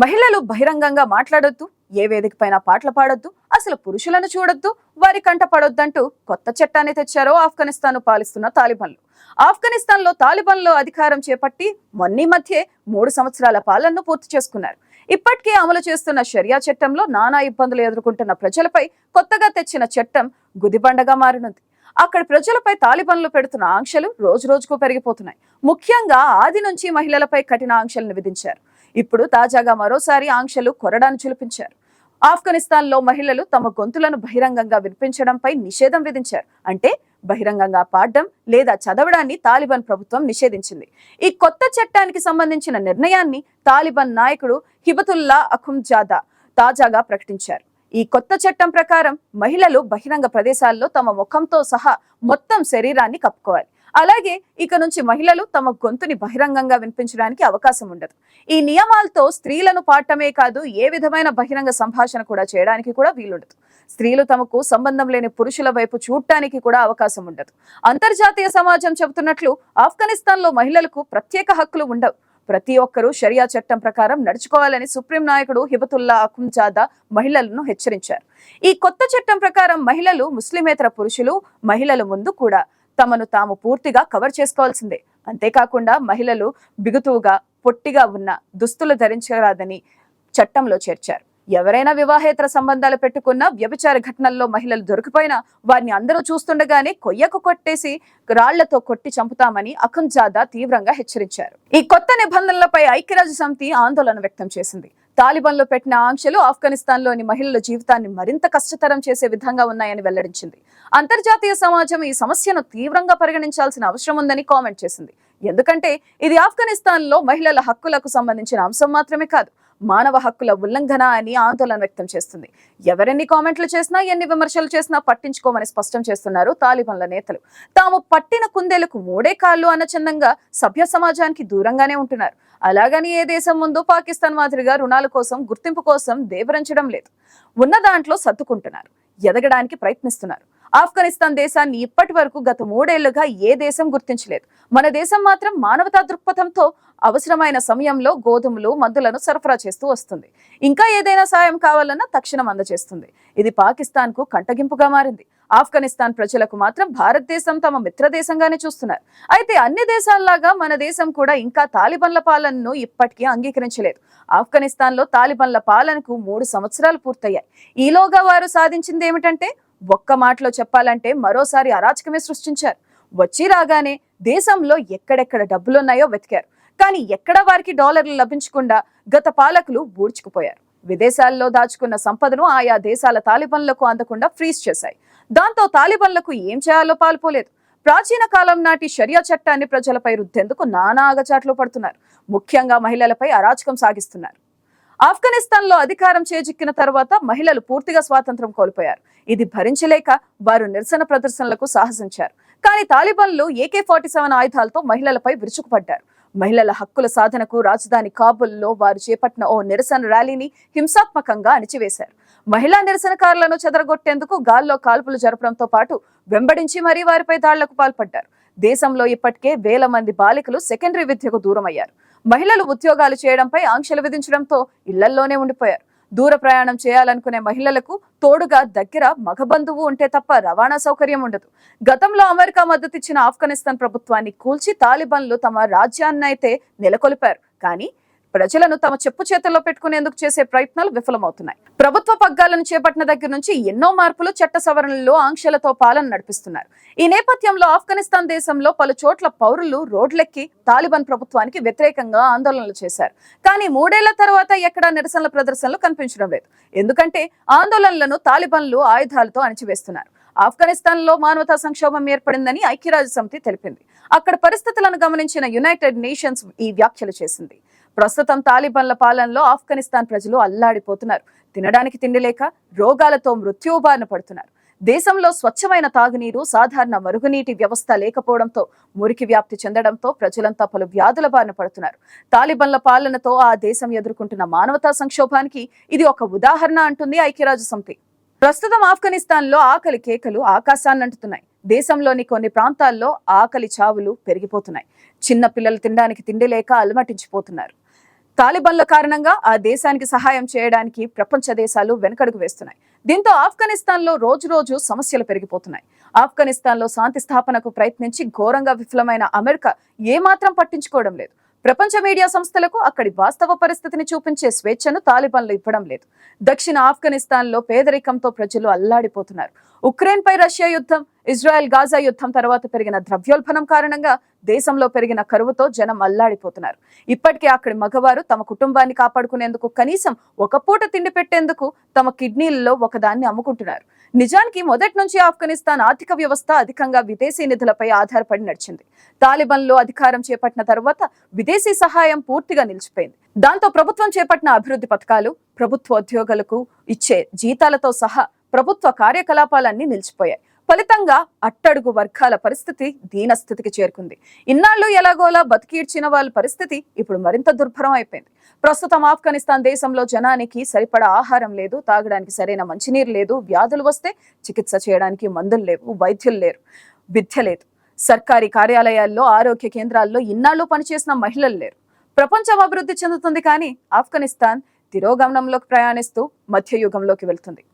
మహిళలు బహిరంగంగా మాట్లాడొద్దు ఏ వేదిక పైన పాటలు పాడొద్దు అసలు పురుషులను చూడొద్దు వారి కంట పడొద్దంటూ కొత్త చట్టాన్ని తెచ్చారో ఆఫ్ఘనిస్తాన్ పాలిస్తున్న తాలిబన్లు. ఆఫ్ఘనిస్తాన్లో తాలిబన్లు అధికారం చేపట్టి మొన్నీ మధ్య మూడు సంవత్సరాల పాలనను పూర్తి చేసుకున్నారు. ఇప్పటికే అమలు చేస్తున్న షరియా చట్టంలో నానా ఇబ్బందులు ఎదుర్కొంటున్న ప్రజలపై కొత్తగా తెచ్చిన చట్టం గుదిబండగా మారనుంది. అక్కడ ప్రజలపై తాలిబన్లు పెడుతున్న ఆంక్షలు రోజు రోజుకు పెరిగిపోతున్నాయి. ముఖ్యంగా ఆది నుంచి మహిళలపై కఠిన ఆంక్షలను విధించారు. ఇప్పుడు తాజాగా మరోసారి ఆంక్షలు కొరడాను చులిపించారు ఆఫ్ఘనిస్తాన్లో మహిళలు తమ గొంతులను బహిరంగంగా వినిపించడంపై నిషేధం విధించారు. అంటే బహిరంగంగా పాడడం లేదా చదవడాన్ని తాలిబాన్ ప్రభుత్వం నిషేధించింది. ఈ కొత్త చట్టానికి సంబంధించిన నిర్ణయాన్ని తాలిబాన్ నాయకుడు హిబతుల్లా అఖుంజాదా తాజాగా ప్రకటించారు. ఈ కొత్త చట్టం ప్రకారం మహిళలు బహిరంగ ప్రదేశాల్లో తమ ముఖంతో సహా మొత్తం శరీరాన్ని కప్పుకోవాలి. అలాగే ఇక నుంచి మహిళలు తమ గొంతుని బహిరంగంగా వినిపించడానికి అవకాశం ఉండదు. ఈ నియమాలతో స్త్రీలను పాడటమే కాదు ఏ విధమైన బహిరంగ సంభాషణ కూడా చేయడానికి కూడా వీలుండదు. స్త్రీలు తమకు సంబంధం లేని పురుషుల వైపు చూడటానికి కూడా అవకాశం ఉండదు. అంతర్జాతీయ సమాజం చెబుతున్నట్లు ఆఫ్ఘనిస్తాన్లో మహిళలకు ప్రత్యేక హక్కులు ఉండవు. ప్రతి ఒక్కరూ షరియా చట్టం ప్రకారం నడుచుకోవాలని సుప్రీం నాయకుడు హిబతుల్లా అఖుంజాదా మహిళలను హెచ్చరించారు. ఈ కొత్త చట్టం ప్రకారం మహిళలు ముస్లిమేతర పురుషులు మహిళల ముందు కూడా తమను తాము పూర్తిగా కవర్ చేసుకోవాల్సిందే. అంతేకాకుండా మహిళలు బిగుతువుగా పొట్టిగా ఉన్న దుస్తులు ధరించరాదని చట్టంలో చేర్చారు. ఎవరైనా వివాహేతర సంబంధాలు పెట్టుకున్న వ్యభిచార ఘటనల్లో మహిళలు దొరికిపోయినా వారిని అందరూ చూస్తుండగానే కొయ్యకు కొట్టేసి రాళ్ళతో కొట్టి చంపుతామని అఖుంజాదా తీవ్రంగా హెచ్చరించారు. ఈ కొత్త నిబంధనలపై ఐక్యరాజ్య సమితి ఆందోళన వ్యక్తం చేసింది. తాలిబాన్లో పెట్టిన ఆంక్షలు ఆఫ్ఘనిస్తాన్లోని మహిళల జీవితాన్ని మరింత కష్టతరం చేసే విధంగా ఉన్నాయని వెల్లడించింది. అంతర్జాతీయ సమాజం ఈ సమస్యను తీవ్రంగా పరిగణించాల్సిన అవసరం ఉందని కామెంట్ చేసింది. ఎందుకంటే ఇది ఆఫ్ఘనిస్తాన్లో మహిళల హక్కులకు సంబంధించిన అంశం మాత్రమే కాదు మానవ హక్కుల ఉల్లంఘన అని ఆందోళన వ్యక్తం చేస్తుంది. ఎవరెన్ని కామెంట్లు చేసినా ఎన్ని విమర్శలు చేసినా పట్టించుకోమని స్పష్టం చేస్తున్నారు తాలిబాన్ల నేతలు. తాము పట్టిన కుందేలకు మూడే కాళ్ళు అన్న చందంగా సభ్య సమాజానికి దూరంగానే ఉంటున్నారు. అలాగని ఏ దేశం ముందు పాకిస్తాన్ మాదిరిగా రుణాల కోసం గుర్తింపు కోసం దేవరించడం లేదు. ఉన్న దాంట్లో సర్దుకుంటున్నారు. ఎదగడానికి ప్రయత్నిస్తున్నారు. ఆఫ్ఘనిస్తాన్ దేశాన్ని ఇప్పటి వరకు గత మూడేళ్ళుగా ఏ దేశం గుర్తించలేదు. మన దేశం మాత్రం మానవతా దృక్పథంతో అవసరమైన సమయంలో గోధుమలు మందులను సరఫరా చేస్తూ వస్తుంది. ఇంకా ఏదైనా సాయం కావాలన్నా తక్షణం అందజేస్తుంది. ఇది పాకిస్తాన్కు కంటగింపుగా మారింది. ఆఫ్ఘనిస్తాన్ ప్రజలకు మాత్రం భారతదేశం తమ మిత్ర దేశంగానే చూస్తున్నారు. అయితే అన్ని దేశాల్లాగా మన దేశం కూడా ఇంకా తాలిబన్ల పాలనను ఇప్పటికీ అంగీకరించలేదు. ఆఫ్ఘనిస్తాన్లో తాలిబన్ల పాలనకు మూడు సంవత్సరాలు పూర్తయ్యాయి. ఈలోగా వారు సాధించింది ఏమిటంటే ఒక్క మాటలో చెప్పాలంటే మరోసారి అరాచకమే సృష్టించారు. వచ్చి రాగానే దేశంలో ఎక్కడెక్కడ డబ్బులున్నాయో వెతికారు. కానీ ఎక్కడ వారికి డాలర్లు లభించకుండా గత పాలకులు ఊడ్చుకుపోయారు విదేశాల్లో దాచుకున్న సంపదను ఆయా దేశాల తాలిబన్లకు అందకుండా ఫ్రీజ్ చేశాయి. దాంతో తాలిబన్లకు ఏం చేయాలో పాల్పోలేదు. ప్రాచీన కాలం నాటి షరియా చట్టాన్ని ప్రజలపై రుద్దేందుకు నానా అగచాట్లు పడుతున్నారు. ముఖ్యంగా మహిళలపై అరాచకం సాగిస్తున్నారు. ఆఫ్ఘనిస్తాన్లో అధికారం చేజిక్కిన తర్వాత మహిళలు పూర్తిగా స్వాతంత్రం కోల్పోయారు. ఇది భరించలేక వారు నిరసన ప్రదర్శనలకు సాహసించారు. కానీ తాలిబాన్లు ఏకే ఫార్టీ సెవెన్ ఆయుధాలతో మహిళలపై విరుచుకుపడ్డారు. మహిళల హక్కుల సాధనకు రాజధాని కాబుల్లో వారు చేపట్టిన ఓ నిరసన ర్యాలీని హింసాత్మకంగా అణిచివేశారు. మహిళా నిరసనకారులను చెదరగొట్టేందుకు గాల్లో కాల్పులు జరపడంతో పాటు వెంబడించి మరీ వారిపై దాళ్ళకు పాల్పడ్డారు. దేశంలో ఇప్పటికే వేల మంది బాలికలు సెకండరీ విద్యకు దూరమయ్యారు. మహిళలు ఉద్యోగాలు చేయడంపై ఆంక్షలు విధించడంతో ఇళ్ళల్లోనే ఉండిపోయారు. దూర ప్రయాణం చేయాలనుకునే మహిళలకు తోడుగా దగ్గర మగబంధువు ఉంటే తప్ప రవాణా సౌకర్యం ఉండదు. గతంలో అమెరికా మద్దతిచ్చిన ఆఫ్ఘనిస్తాన్ ప్రభుత్వాన్ని కూల్చి తాలిబాన్లు తమ రాజ్యాన్నైతే నెలకొల్పారు. కానీ ప్రజలను తమ చెప్పు చేతుల్లో పెట్టుకునేందుకు చేసే ప్రయత్నాలు విఫలమవుతున్నాయి. ప్రభుత్వ పగ్గాలను చేపట్టిన దగ్గర నుంచి ఎన్నో మార్పులు చట్ట సవరణలు ఆంక్షలతో పాలన నడిపిస్తున్నారు. ఈ నేపథ్యంలో ఆఫ్ఘనిస్తాన్ దేశంలో పలు చోట్ల పౌరులు రోడ్లెక్కి తాలిబాన్ ప్రభుత్వానికి వ్యతిరేకంగా ఆందోళనలు చేశారు. కానీ మూడేళ్ళ తర్వాత ఎక్కడా నిరసనల ప్రదర్శనలు కనిపించడం లేదు. ఎందుకంటే ఆందోళనలను తాలిబాన్లు ఆయుధాలతో అణిచివేస్తున్నారు. ఆఫ్ఘనిస్తాన్లో మానవతా సంక్షోభం ఏర్పడిందని ఐక్యరాజ్య సమితి తెలిపింది. అక్కడ పరిస్థితులను గమనించిన యునైటెడ్ నేషన్స్ ఈ వ్యాఖ్యలు చేసింది. ప్రస్తుతం తాలిబన్ల పాలనలో ఆఫ్ఘనిస్తాన్ ప్రజలు అల్లాడిపోతున్నారు. తినడానికి తిండి లేక రోగాలతో మృత్యుబారిన పడుతున్నారు. దేశంలో స్వచ్ఛమైన తాగునీరు సాధారణ మరుగునీటి వ్యవస్థ లేకపోవడంతో మురికి వ్యాప్తి చెందడంతో ప్రజలంతా పలు వ్యాధుల బారిన పడుతున్నారు. తాలిబన్ల పాలనతో ఆ దేశం ఎదుర్కొంటున్న మానవతా సంక్షోభానికి ఇది ఒక ఉదాహరణ అంటుంది ఐక్యరాజ్య సమితి ప్రస్తుతం ఆఫ్ఘనిస్తాన్లో ఆకలి కేకలు ఆకాశాన్నంటుతున్నాయి దేశంలోని కొన్ని ప్రాంతాల్లో ఆకలి చావులు పెరిగిపోతున్నాయి. చిన్న పిల్లలు తినడానికి తిండి లేక అలమటించిపోతున్నారు. తాలిబాన్ల కారణంగా ఆ దేశానికి సహాయం చేయడానికి ప్రపంచ దేశాలు వెనకడుగు వేస్తున్నాయి. దీంతో ఆఫ్ఘనిస్తాన్లో రోజు రోజు సమస్యలు పెరిగిపోతున్నాయి. ఆఫ్ఘనిస్తాన్లో శాంతి స్థాపనకు ప్రయత్నించి ఘోరంగా విఫలమైన అమెరికా ఏమాత్రం పట్టించుకోవడం లేదు. ప్రపంచ మీడియా సంస్థలకు అక్కడి వాస్తవ పరిస్థితిని చూపించే స్వేచ్ఛను తాలిబాన్లు ఇవ్వడం లేదు. దక్షిణ ఆఫ్ఘనిస్తాన్లో పేదరికంతో ప్రజలు అల్లాడిపోతున్నారు. ఉక్రెయిన్ పై రష్యా యుద్ధం ఇజ్రాయెల్ గాజా యుద్ధం తర్వాత పెరిగిన ద్రవ్యోల్బణం కారణంగా దేశంలో పెరిగిన కరువుతో జనం అల్లాడిపోతున్నారు. ఇప్పటికే అక్కడి మగవారు తమ కుటుంబాన్ని కాపాడుకునేందుకు కనీసం ఒక పూట తిండి పెట్టేందుకు తమ కిడ్నీలలో ఒకదాన్ని అమ్ముకుంటున్నారు. నిజానికి మొదటి నుంచి ఆఫ్ఘనిస్తాన్ ఆర్థిక వ్యవస్థ అధికంగా విదేశీ నిధులపై ఆధారపడి నడిచింది. తాలిబాన్లో అధికారం చేపట్టిన తర్వాత విదేశీ సహాయం పూర్తిగా నిలిచిపోయింది. దాంతో ప్రభుత్వం చేపట్టిన అభివృద్ధి పథకాలు ప్రభుత్వ ఉద్యోగులకు ఇచ్చే జీతాలతో సహా ప్రభుత్వ కార్యకలాపాలన్నీ నిలిచిపోయాయి. ఫలితంగా అట్టడుగు వర్గాల పరిస్థితి దీనస్థితికి చేరుకుంది. ఇన్నాళ్ళు ఎలాగోలా బతికీడ్చిన వాళ్ళ పరిస్థితి ఇప్పుడు మరింత దుర్భరం అయిపోయింది. ప్రస్తుతం ఆఫ్ఘనిస్తాన్ దేశంలో జనానికి సరిపడా ఆహారం లేదు తాగడానికి సరైన మంచినీరు లేదు వ్యాధులు వస్తే చికిత్స చేయడానికి మందులు లేవు వైద్యులు లేరు విద్య లేదు. సర్కారీ కార్యాలయాల్లో ఆరోగ్య కేంద్రాల్లో ఇన్నాళ్ళు పనిచేసిన మహిళలు లేరు. ప్రపంచం అభివృద్ధి చెందుతుంది కానీ ఆఫ్ఘనిస్తాన్ తిరోగమనంలోకి ప్రయాణిస్తూ మధ్యయుగంలోకి వెళ్తుంది.